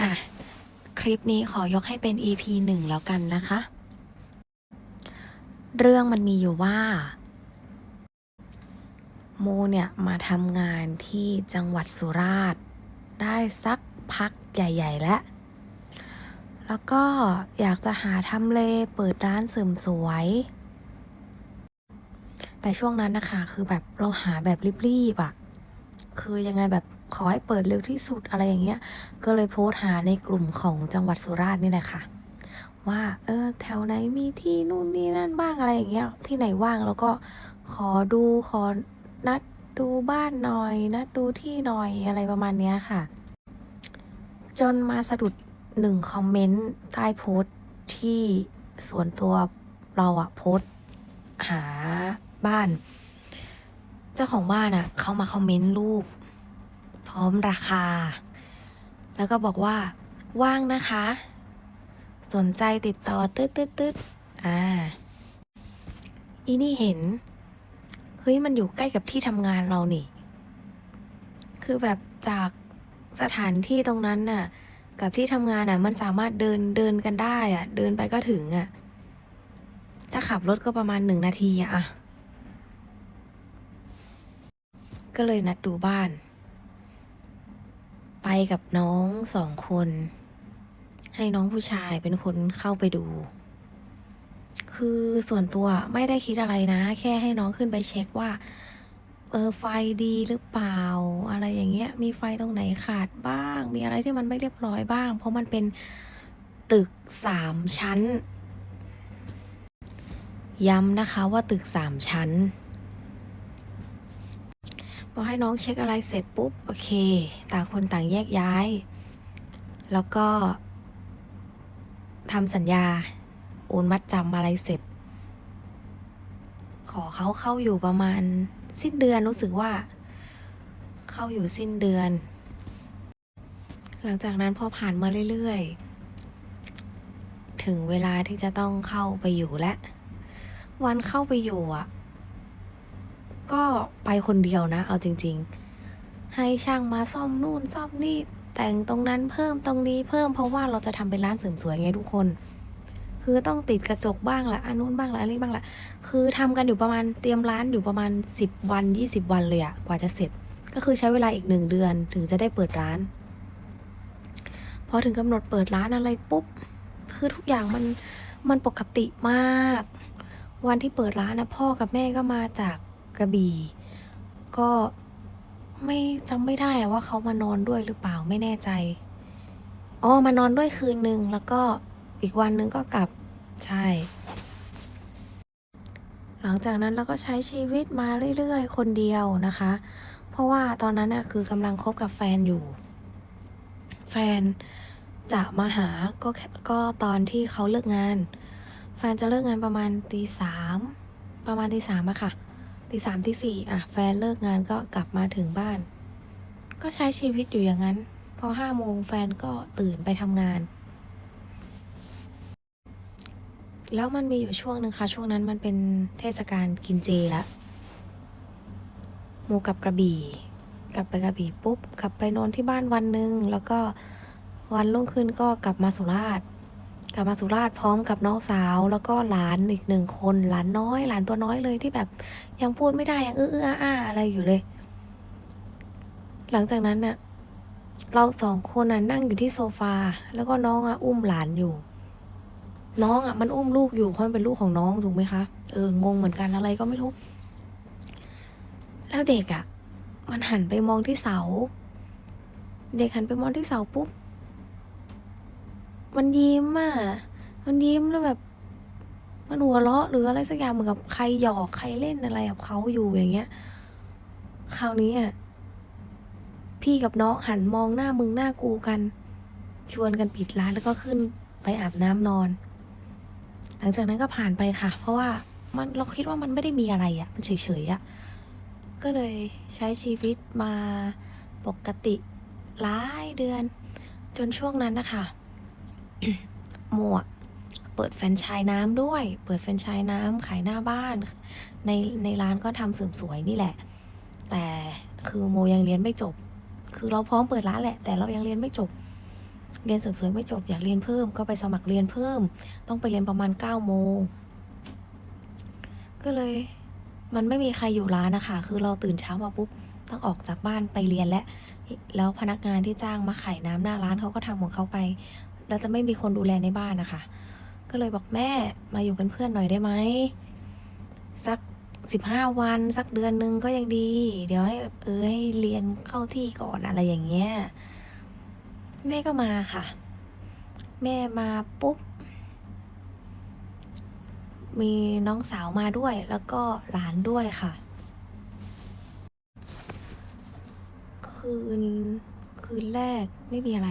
อะ คลิปนี้ขอยกให้เป็น EP หนึ่งแล้วกันนะคะ เรื่องมันมีอยู่ว่า โมเนี่ยมาทำงานที่จังหวัดสุราษฎร์ได้สักพักใหญ่ ๆ แล้ว แล้วก็อยากจะหาทำเลเปิดร้านเสริมสวย แต่ช่วงนั้นนะคะ คือแบบเราหาแบบรีบๆอะ่ะ คือยังไงแบบ ขอให้เปิดเร็วที่สุดอะไรอย่างเงี้ย ก็เลยโพสต์หาในกลุ่มของจังหวัดสุราษฎร์นี่แหละค่ะ ว่าเออแถวไหนมีที่นู่นนี่นั่นบ้างอะไรอย่างเงี้ยที่ไหนว่างแล้วก็ขอดูขอนัดดูบ้านหน่อยนัดดูที่หน่อยอะไรประมาณเนี้ยค่ะ จนมาสะดุดหนึ่งคอมเมนต์ใต้โพสต์ที่ส่วนตัวเราอะโพสต์หาบ้าน เจ้าของบ้านอะเขามาคอมเมนต์รูป พร้อมราคา แล้วก็บอกว่า ว่างนะคะ สนใจติดต่อตืดตืดตืดอ่า อีนี่เห็น เฮ้ยมันอยู่ใกล้กับที่ทำงานเรานี่ คือแบบจากสถานที่ตรงนั้นน่ะ กับที่ทำงานน่ะ มันสามารถเดินเดินกันได้อะเดินไปก็ถึงอะถ้าขับรถก็ประมาณหนึ่งนาทีอะอะก็เลยนัดดูบ้าน ไปกับน้องสองคน ให้น้องผู้ชายเป็นคนเข้าไปดู คือส่วนตัวไม่ได้คิดอะไรนะ แค่ให้น้องขึ้นไปเช็คว่าเออไฟดีหรือเปล่า อะไรอย่างเงี้ย มีไฟตรงไหนขาดบ้าง มีอะไรที่มันไม่เรียบร้อยบ้าง เพราะมันเป็นตึกสามชั้น ย้ำนะคะว่าตึกสามชั้น อให้น้องเช็คอะไรเสร็จปุ๊บ โอเค ต่างคนต่างแยกย้าย แล้วก็ทำสัญญา โอนมัดจำอะไรเสร็จ ขอเขาเข้าอยู่ประมาณสิ้นเดือนรู้สึกว่า เข้าอยู่สิ้นเดือน หลังจากนั้นพอผ่านมาเรื่อยๆ ถึงเวลาที่จะต้องเข้าไปอยู่และ วันเข้าไปอยู่อะ ก็ไปคนเดียวนะ เอาจริง ๆ ให้ช่างมาซ่อมนู่นซ่อมนี่ แต่งตรงนั้นเพิ่มตรงนี้เพิ่มเพราะว่าเราจะทำเป็นร้านเสริมสวยไงทุกคน คือต้องติดกระจกบ้างละอันนู้นบ้างละอันนี้บ้างละคือทำกันอยู่ประมาณเตรียมร้านอยู่ประมาณ 10 วัน 20 วันเลยอะกว่าจะเสร็จ ก็คือใช้เวลาอีกหนึ่งเดือนถึงจะได้เปิดร้านพอถึงกำหนดเปิดร้านอะไรปุ๊บคือทุกอย่างมันมันปกติมาก วันที่เปิดร้านนะพ่อกับแม่ก็มาจาก กระบี่ ก็ไม่จำไม่ได้ว่าเขามานอนด้วยหรือเปล่าไม่แน่ใจอ๋อมานอนด้วยคืนหนึ่งแล้วก็อีกวันหนึ่งก็กลับใช่ หลังจากนั้นเราก็ใช้ชีวิตมาเรื่อยๆ คนเดียวนะคะ เพราะว่าตอนนั้นน่ะคือกำลังคบกับแฟนอยู่ แฟนจะมาหาก็ก็ตอนที่เขาเลิกงาน แฟนจะเลิกงานประมาณตีสามประมาณตีสามอะค่ะ ตีสามตีสี่อะแฟนเลิกงานก็กลับมาถึงบ้าน ก็ใช้ชีวิตอยู่อย่างนั้น พอห้าโมงแฟนก็ตื่นไปทำงาน แล้วมันมีอยู่ช่วงหนึ่งค่ะ ช่วงนั้นมันเป็นเทศกาลกินเจละโมกับกระบี่ กลับไปกระบี่ปุ๊บ กลับไปนอนที่บ้านวันหนึ่งแล้วก็วันรุ่งขึ้นก็กลับมาสุราษฎร์ กลับมาสุราษฎร์พร้อมกับน้องสาว แล้วก็หลานอีกหนึ่งคนหลานน้อย หลานตัวน้อยเลยที่แบบ ยังพูดไม่ได้ยังเอื้อเอื้ออาอะไรอยู่เลย หลังจากนั้นน่ะเราสองคนน่ะนั่งอยู่ที่โซฟา แล้วก็น้องอะอุ้มหลานอยู่ น้องอะมันอุ้มลูกอยู่เพราะมันเป็นลูกของน้องถูกไหมคะเอองงเหมือนกันอะไรก็ไม่รู้แล้วเด็กอะ มันหันไปมองที่เสา เด็กหันไปมองที่เสาปุ๊บ มันยิ้มอะมันยิ้มแล้วแบบ มันหัวเราะหรืออะไรสักอย่างเหมือนกับใครหยอกใครเล่นอะไรกับเขาอยู่อย่างเงี้ย คราวนี้อะพี่กับน้องหันมองหน้ามึงหน้ากูกัน ชวนกันปิดร้านแล้วก็ขึ้นไปอาบน้ำนอน หลังจากนั้นก็ผ่านไปค่ะ เพราะว่ามันเราคิดว่ามันไม่ได้มีอะไรอะ่ะ มันเฉยๆอะ่ะ ก็เลยใช้ชีวิตมาปกติหลายเดือน จนช่วงนั้นนะคะ หมวกเปิดแฟรนไชายน้ำด้วย เปิดแฟรนไชายน้ำขายหน้าบ้าน ในในร้านก็ทำเสริมสวยนี่แหละ แต่คือโมยังเรียนไม่จบ คือเราพร้อมเปิดร้านแหละ แต่เรายังเรียนไม่จบ เรียนเสริมสวยไม่จบอยากเรียนเพิ่ม ก็ไปสมัครเรียนเพิ่ม ต้องไปเรียนประมาณ9ก้าโมง ก็เลย มันไม่มีใครอยู่ร้านนะคะ คือเราตื่นเช้ามาปุ๊บต้องออกจากบ้านไปเรียนและแล้วพนักงานที่จ้างมาขายน้ำหน้าร้านเขาก็ทำของเขาไป แล้วจะไม่มีคนดูแลในบ้านนะคะ ก็เลยบอกแม่มาอยู่เป็นเพื่อนหน่อยได้ไหมสักสิบห้าวันสักเดือนนึงก็ยังดี เดี๋ยวให้เออให้เรียนเข้าที่ก่อนอะไรอย่างเงี้ยแม่ก็มาค่ะ แม่มาปุ๊บ มีน้องสาวมาด้วยแล้วก็หลานด้วยค่ะ คืน คืนแรกไม่มีอะไร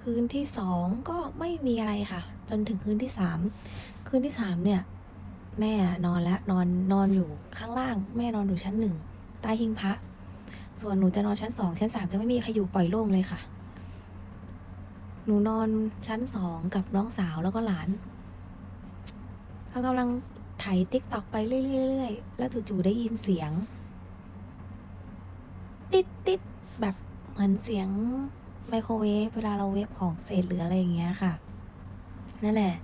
คืนที่สองก็ไม่มีอะไรค่ะ จนถึงคืนที่สามคืนที่สามเนี่ยแม่นอนแล้วนอนนอนอยู่ข้างล่าง แม่นอนอยู่ชั้นหนึ่งใต้หิ้งพระ ส่วนหนูจะนอนชั้นสองชั้นสามจะไม่มีใครอยู่ปล่อยโล่งเลยค่ะ หนูนอนชั้นสองกับน้องสาวแล้วก็หลานเรากำลังไถติ๊กตอกไปเรื่อยๆ แล้วจู่ๆได้ยินเสียง ติดติดแบบเหมือนเสียง ไมโครเวฟเวลาเราเวฟของเสร็จหรืออะไรอย่างเงี้ยค่ะ นั่นแหละ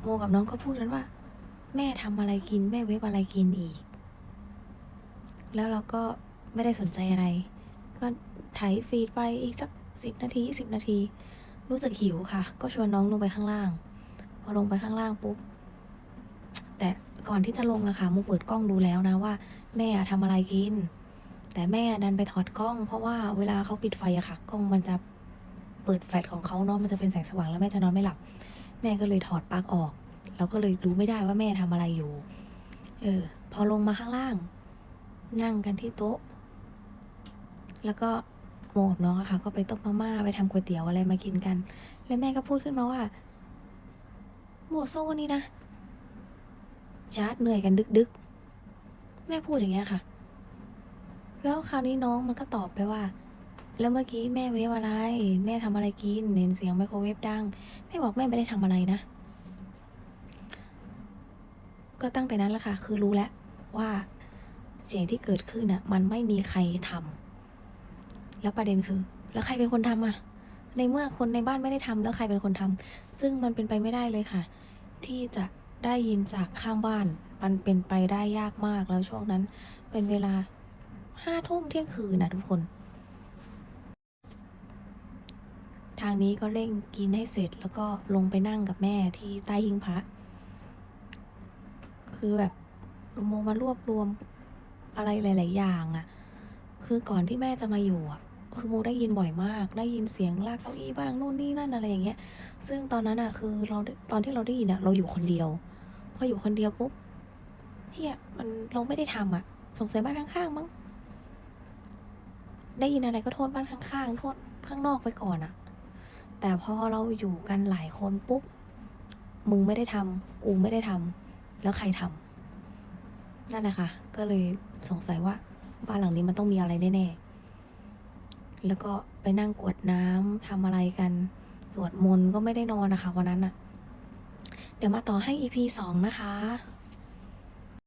โมกับน้องก็พูดกันว่า แม่ทำอะไรกินแม่เวฟอะไรกินอีก แล้วเราก็ไม่ได้สนใจอะไร ก็ไถฟีดไปอีกสักสิบนาทีสิบนาที รู้สึกหิวค่ะ ก็ชวนน้องลงไปข้างล่าง พอลงไปข้างล่างปุ๊บ แต่ก่อนที่จะลงอะค่ะโมเปิดกล้องดูแล้วนะว่า แม่อะทำอะไรกิน แต่แม่ดันไปถอดกล้อง เพราะว่าเวลาเขาปิดไฟอะค่ะกล้องมันจะเปิดแฟลชของเขาเนาะมันจะเป็นแสงสว่างแล้วแม่จะนอนไม่หลับ แม่ก็เลยถอดปลั๊กออกเราก็เลยดูไม่ได้ว่าแม่ทำอะไรอยู่ เออ พอลงมาข้างล่าง นั่งกันที่โต๊ะ แล้วก็โมกับน้องอะค่ะ ก็ไปต้มมาม่าไปทำก๋วยเตี๋ยวอะไรมากินกัน แล้วแม่ก็พูดขึ้นมาว่าโมโซ่นี่นะชาร์จเหนื่อยกันดึกๆ แม่พูดอย่างเงี้ยค่ะ แล้วคราวนี้น้องมันก็ตอบไปว่า แล้วเมื่อกี้แม่เวฟอะไร แม่ทำอะไรกินเห็นเสียงไมโครเวฟดัง แม่บอกแม่ไม่ได้ทำอะไรนะ ก็ตั้งแต่นั้นแหละค่ะ คือรู้แล้วว่าเสียงที่เกิดขึ้นอะ มันไม่มีใครทำแล้วประเด็นคือ แล้วใครเป็นคนทำอะ ในเมื่อคนในบ้านไม่ได้ทำแล้วใครเป็นคนทำซึ่งมันเป็นไปไม่ได้เลยค่ะ ที่จะได้ยินจากข้างบ้าน มันเป็นไปได้ยากมากแล้วช่วงนั้นเป็นเวลา ห้าทุ่มเที่ยงคืนนะทุกคน ทางนี้ก็เร่งกินให้เสร็จแล้วก็ลงไปนั่งกับแม่ที่ใต้หิ้งพระ คือแบบโมมารวบรวมอะไรหลาย ๆ อย่างอะคือก่อนที่แม่จะมาอยู่อะคือโมได้ยินบ่อยมาก ได้ยินเสียงลากเก้าอี้บ้างนู่นนี่นั่นอะไรอย่างเงี้ย ซึ่งตอนนั้นอะคือเราตอนที่เราได้ยินอะเราอยู่คนเดียว พออยู่คนเดียวปุ๊บเที่ยมันเราไม่ได้ทำอะสงสัยบ้านข้างๆมั้ง ได้ยินอะไรก็โทษบ้านข้างๆ โทษข้างนอกไปก่อนอะแต่พอเราอยู่กันหลายคนปุ๊บ มึงไม่ได้ทำกูไม่ได้ทำแล้วใครทำนั่นแหละค่ะ ก็เลยสงสัยว่าบ้านหลังนี้มันต้องมีอะไรแน่ๆ แล้วก็ไปนั่งกวดน้ำทำอะไรกัน สวดมนต์ก็ไม่ได้นอนนะคะวันนั้นอะเดี๋ยวมาต่อให้ EP สองนะคะ